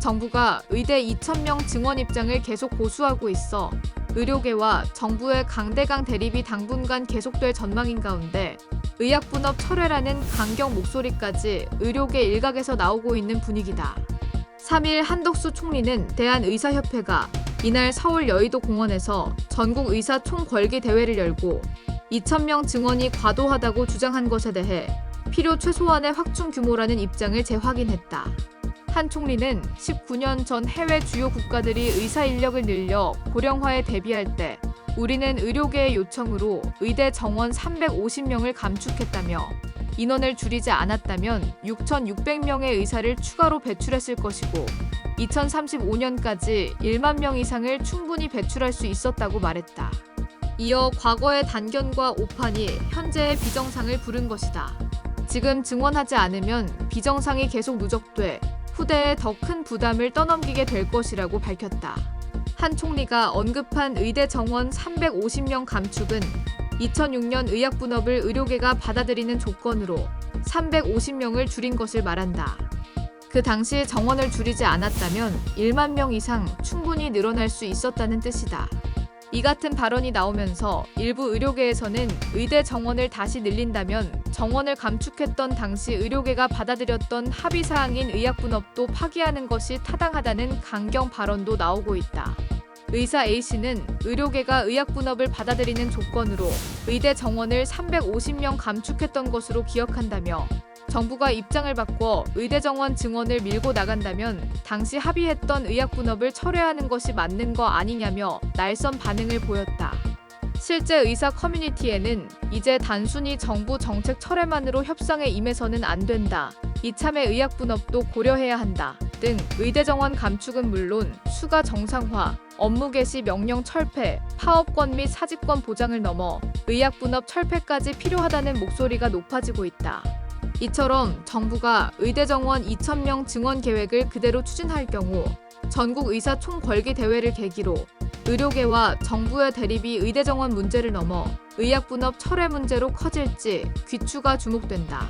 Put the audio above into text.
정부가 의대 2,000명 증원 입장을 계속 고수하고 있어 의료계와 정부의 강대강 대립이 당분간 계속될 전망인 가운데 의약분업 철회라는 강경 목소리까지 의료계 일각에서 나오고 있는 분위기다. 3일 한덕수 총리는 대한의사협회가 이날 서울 여의도 공원에서 전국 의사 총궐기 대회를 열고 2,000명 증원이 과도하다고 주장한 것에 대해 필요 최소한의 확충 규모라는 입장을 재확인했다. 한 총리는 19년 전 해외 주요 국가들이 의사 인력을 늘려 고령화에 대비할 때 우리는 의료계의 요청으로 의대 정원 350명을 감축했다며 인원을 줄이지 않았다면 6,600명의 의사를 추가로 배출했을 것이고 2035년까지 1만 명 이상을 충분히 배출할 수 있었다고 말했다. 이어 과거의 단견과 오판이 현재의 비정상을 부른 것이다. 지금 증원하지 않으면 비정상이 계속 누적돼 후대에 더 큰 부담을 떠넘기게 될 것이라고 밝혔다. 한 총리가 언급한 의대 정원 350명 감축은 2006년 의약분업을 의료계가 받아들이는 조건으로 350명을 줄인 것을 말한다. 그 당시 정원을 줄이지 않았다면 1만 명 이상 충분히 늘어날 수 있었다는 뜻이다. 이 같은 발언이 나오면서 일부 의료계에서는 의대 정원을 다시 늘린다면 정원을 감축했던 당시 의료계가 받아들였던 합의 사항인 의약분업도 파기하는 것이 타당하다는 강경 발언도 나오고 있다. 의사 A씨는 의료계가 의약분업을 받아들이는 조건으로 의대 정원을 350명 감축했던 것으로 기억한다며 정부가 입장을 바꿔 의대 정원 증원을 밀고 나간다면 당시 합의했던 의약분업을 철회하는 것이 맞는 거 아니냐며 날선 반응을 보였다. 실제 의사 커뮤니티에는 이제 단순히 정부 정책 철회만으로 협상에 임해서는 안 된다. 이참에 의약분업도 고려해야 한다. 등 의대 정원 감축은 물론 수가 정상화, 업무 개시 명령 철폐, 파업권 및 사직권 보장을 넘어 의약분업 철폐까지 필요하다는 목소리가 높아지고 있다. 이처럼 정부가 의대 정원 2,000명 증원 계획을 그대로 추진할 경우 전국 의사 총궐기 대회를 계기로 의료계와 정부의 대립이 의대 정원 문제를 넘어 의약 분업 철회 문제로 커질지 귀추가 주목된다.